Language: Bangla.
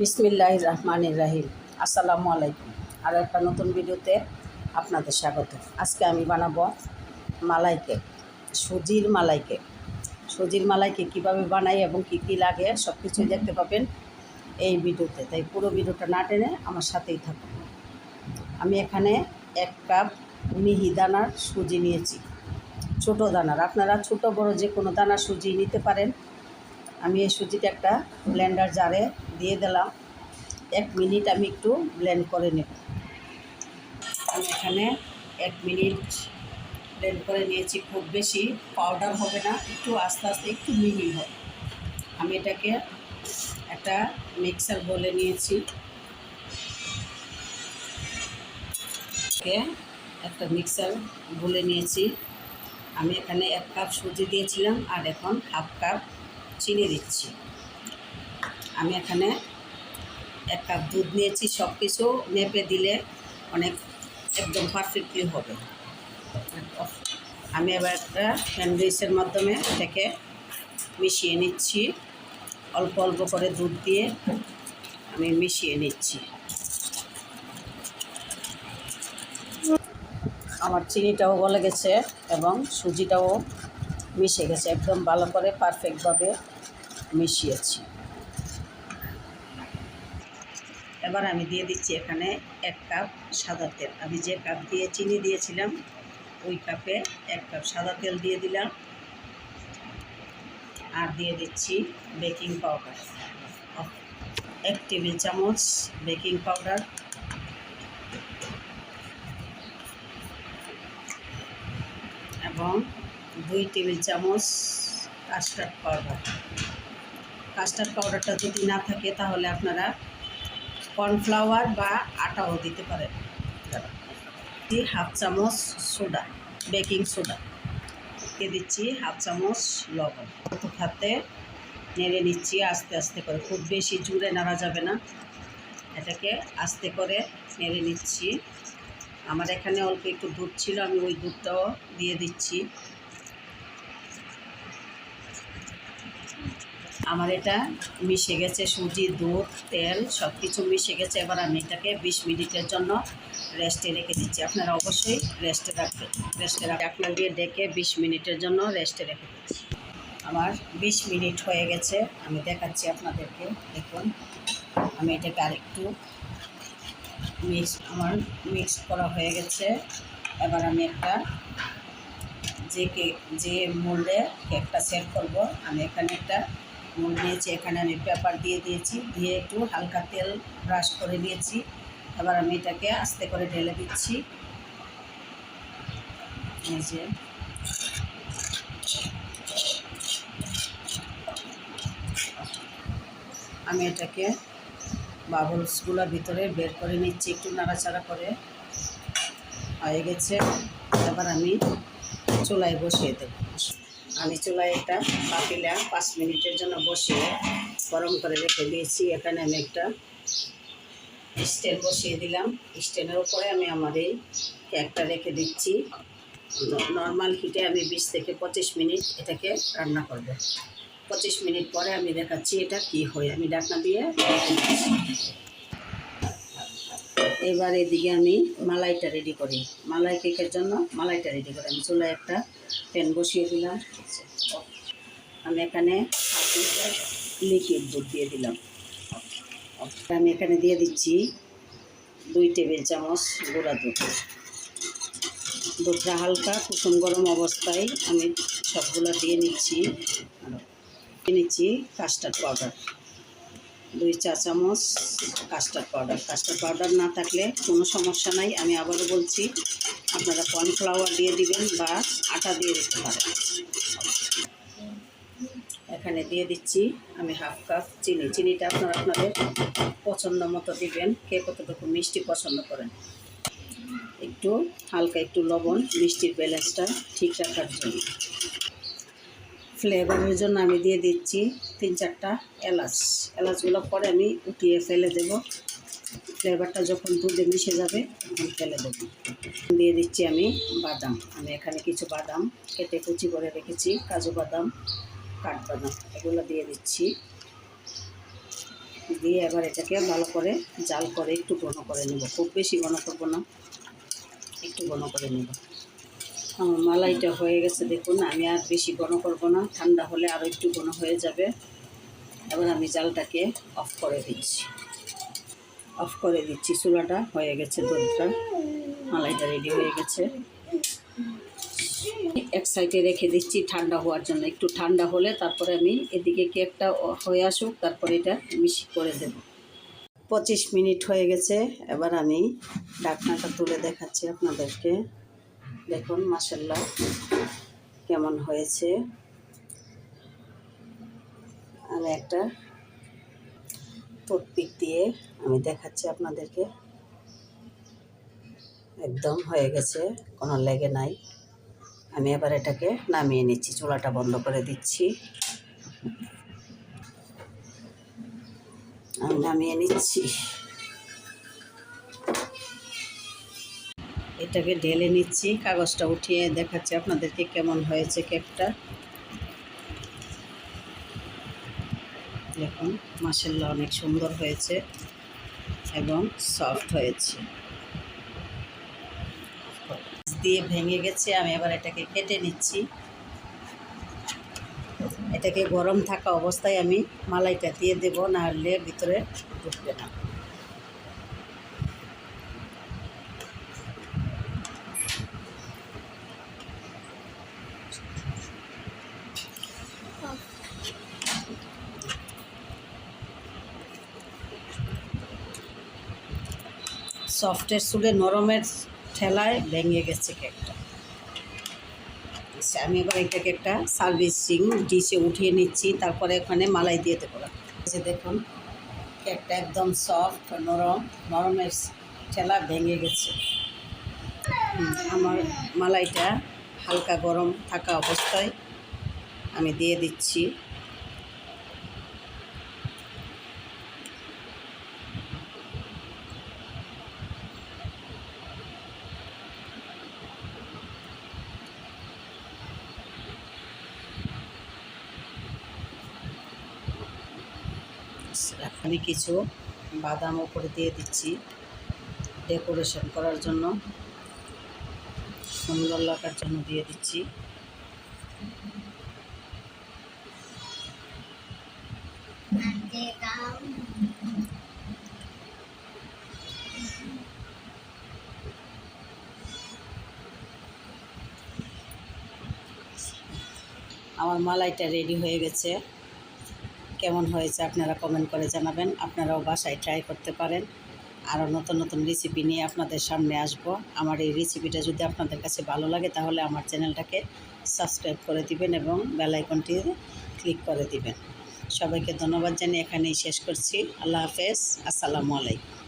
বিসমিল্লাহ রহমান রাহিম। আসসালামু আলাইকুম। আর একটা নতুন ভিডিওতে আপনাদের স্বাগত। আজকে আমি বানাবো মালাই কেক সুজির মালাই কেক সুজির মালাই কেক কীভাবে বানাই এবং কী কী লাগে সব কিছুই দেখতে পাবেন এই ভিডিওতে। তাই পুরো ভিডিওটা না টেনে আমার সাথেই থাকুন। আমি এখানে এক কাপ মিহি দানার সুজি নিয়েছি। ছোট দানার, আপনারা ছোট বড় যে কোনো দানার সুজি নিতে পারেন। আমি এই সুজিটা একটা ব্লেন্ডার জারে দিয়ে দিলাম। এক মিনিট আমি একটু ব্লেন্ড করে নেব। আমি এখানে এক মিনিট ব্লেন্ড করে নিয়েছি। খুব বেশি পাউডার হবে না, একটু আস্তে আস্তে, একটু মিহি হবে। আমি এটাকে একটা মিক্সার বলে নিয়েছি। একটা মিক্সার বলে নিয়েছি। আমি এখানে এক কাপ সুজি দিয়েছিলাম আর এখন হাফ কাপ চিনি দিচ্ছি। আমি এখানে এক কাপ দুধ নিয়েছি সব কিছু মেপে দিলে অনেক একদম পারফেক্টলি হবে। আমি এবার একটা হ্যান্ডউইচের মাধ্যমে এটাকে মিশিয়ে নিচ্ছি। অল্প অল্প করে দুধ দিয়ে আমি মিশিয়ে নিচ্ছি। আমার চিনিটাও গলে গেছে এবং সুজিটাও মিশে গেছে। একদম ভালো করে পারফেক্টভাবে মিশিয়েছি। এবার আমি দিয়ে দিচ্ছি এখানে এক কাপ সাদা তেল। আমি যে কাপ দিয়ে চিনি দিয়েছিলাম, ওই কাপে এক কাপ সাদা তেল দিয়ে দিলাম। আর দিয়ে দিচ্ছি বেকিং পাউডার। এক টেবিল চামচ বেকিং পাউডার। এবং দুই টেবিল চামচ কাস্টার্ড পাউডার। কাস্টার্ড পাউডারটা যদি না থাকে, তাহলে আপনারা কর্নফ্লাওয়ার বা আটাও দিতে পারেন হাফ চামচ সোডা, বেকিং সোডা। দিয়ে দিচ্ছি হাফ চামচ লবণ। হাতে নেড়ে নিচ্ছি, আস্তে আস্তে করে। খুব বেশি জুড়ে নাড়া যাবে না। এটাকে আস্তে করে নেড়ে নিচ্ছি। আমার এখানে অল্প একটু দুধ ছিল, আমি ওই দুধটাও দিয়ে দিচ্ছি। আমার এটা মিশে গেছে সুজি, দুধ, তেল সব কিছু মিশে গেছে। এবার আমি এটাকে বিশ মিনিটের জন্য রেস্টে রেখে দিচ্ছি। আপনারা অবশ্যই রেস্টে রাখবেন রেস্টে রাখবেন আপনার দিয়ে ডেকে বিশ মিনিটের জন্য রেস্টে রেখে দিচ্ছি। আমার বিশ মিনিট হয়ে গেছে, আমি দেখাচ্ছি আপনাদেরকে। দেখুন, আমি এটাকে আরেকটু মিক্স, আমার মিক্স করা হয়ে গেছে। এবার আমি একটা যে কেক যে মূল্যে কেকটা সেট করব, আমি এখানে একটা মোল্ড নিয়েছি এখানে আমি পেপার দিয়ে দিয়েছি, দিয়ে একটু হালকা তেল ব্রাশ করে নিয়েছি। এবার আমি এটাকে আস্তে করে ঢেলে দিচ্ছি। এই যে। আমি এটাকে বাবলসগুলো ভিতরে বের করে নিচ্ছি, একটু নাড়াচাড়া করে। হয়ে গেছে। এবার আমি চুলায় বসিয়ে দেব। আমি চুলায় একটা পাতিলা পাঁচ মিনিটের জন্য বসিয়ে গরম করে রেখে দিয়েছি। এখানে আমি একটা স্ট্যান্ড বসিয়ে দিলাম। স্ট্যান্ডের উপরে আমি আমার এই কেকটা রেখে দিচ্ছি। নর্মাল হিটে আমি বিশ থেকে পঁচিশ মিনিট এটাকে রান্না করব। পঁচিশ মিনিট পরে আমি দেখাচ্ছি এটা কি হয়। আমি ডাকনা দিয়ে এবার এদিকে আমি মালাইটা রেডি করি। মালাই কেকের জন্য মালাইটা রেডি করি। আমি চুলায় একটা প্যান বসিয়ে দিলাম। আমি এখানে লিকুইড দুধ দিয়ে দিলাম। আমি এখানে দিয়ে দিচ্ছি দুই টেবিল চামচ গুঁড়া দুধ। দুধটা হালকা কুসুম গরম অবস্থায় আমি সবগুলো দিয়ে নিচ্ছি। নিচ্ছি কাস্টার্ড পাউডার দুই চা চামচ কাস্টার্ড পাউডার কাস্টার্ড পাউডার না থাকলে কোনো সমস্যা নাই। আমি আবারও বলছি, আপনারা কর্নফ্লাওয়ার দিয়ে দিবেন বা আটা দিয়ে দিতে পারেন। এখানে দিয়ে দিচ্ছি আমি হাফ কাপ চিনি। চিনিটা আপনারা আপনাদের পছন্দ মতো দিবেন, কে কতটুকু মিষ্টি পছন্দ করেন। একটু হালকা একটু লবণ, মিষ্টির ব্যালেন্সটা ঠিক রাখার জন্য। ফ্লেভারের জন্য আমি দিয়ে দিচ্ছি তিন চারটা এলাচ। এলাচগুলো পরে আমি উঠিয়ে ফেলে দেব। ফ্লেভারটা যখন দুধে মিশে যাবে তখন ফেলে দেব। দিয়ে দিচ্ছি আমি বাদাম। আমি এখানে কিছু বাদাম কেটে কুচি করে রেখেছি, কাজু বাদাম, কাঠবাদাম, এগুলো দিয়ে দিচ্ছি। দিয়ে এবার এটাকে ভালো করে জাল করে একটু ঘন করে নেব। খুব বেশি ঘন করব না, একটু ঘন করে নেব। মালাইটা হয়ে গেছে দেখুন, আমি আর বেশি ঘন করব না, ঠান্ডা হলে আরও একটু ঘন হয়ে যাবে। এবার আমি জালটাকে অফ করে দিচ্ছি। অফ করে দিচ্ছি, চুলাটা হয়ে গেছে দুধটা। মালাইটা রেডি হয়ে গেছে। এক সাইডে রেখে দিচ্ছি ঠান্ডা হওয়ার জন্য। একটু ঠান্ডা হলে তারপরে আমি এদিকে কেকটা হয়ে আসুক, তারপরে এটা মিশি করে দেব। পঁচিশ মিনিট হয়ে গেছে, এবার আমি ডাকনাটা তুলে দেখাচ্ছি আপনাদেরকে। দেখুন মাসাল্লাহ কেমন হয়েছে। আমি একটা টুথপিক দিয়ে আমি দেখাচ্ছি আপনাদেরকে। একদম হয়ে গেছে, কোনো লেগে নাই। আমি এবার এটাকে নামিয়ে নিচ্ছি, চুলাটা বন্ধ করে দিচ্ছি। আমি নামিয়ে নিচ্ছি। এটাকে ঢেলে নিচ্ছি, কাগজটা উঠিয়ে দেখাচ্ছি আপনাদেরকে কেমন হয়েছে কেকটা দেখুন মাসাল্লাহ অনেক সুন্দর হয়েছে এবং সফট হয়েছে। দিয়ে ভেঙে গেছে, আমি এবার এটাকে কেটে নিচ্ছি। এটাকে গরম থাকা অবস্থায় আমি মালাইটা দিয়ে দেব, না হলে ভিতরে ঢুকবে না। সফটের চুলে নরমের ঠেলায় ভেঙে গেছে কেকটা। আমি এবার এটাকে একটা সার্ভিসিং ডিশে উঠিয়ে নিচ্ছি, তারপরে ওখানে মালাই দিয়ে দেবো। যে দেখুন, কেকটা একদম সফট, নরম, নরমের ঠেলা ভেঙে গেছে। আমার মালাইটা হালকা গরম থাকা অবস্থায় আমি দিয়ে দিচ্ছি। আমি কিছু বাদাম ওপরে দিয়ে দিচ্ছি ডেকোরেশন করার জন্য। সুন্দর লাগার জন্য দিয়ে দিচ্ছি। আমার মালাইটা রেডি হয়ে গেছে। কেমন হয়েছে আপনারা কমেন্ট করে জানাবেন। আপনারাও বাসায় ট্রাই করতে পারেন। আরও নতুন নতুন রেসিপি নিয়ে আপনাদের সামনে আসব। আমার এই রেসিপিটা যদি আপনাদের কাছে ভালো লাগে, তাহলে আমার চ্যানেলটাকে সাবস্ক্রাইব করে দিবেন এবং বেল আইকনটি ক্লিক করে দিবেন। সবাইকে ধন্যবাদ জানিয়ে এখানেই শেষ করছি। আল্লাহ হাফেজ। আসসালামু আলাইকুম।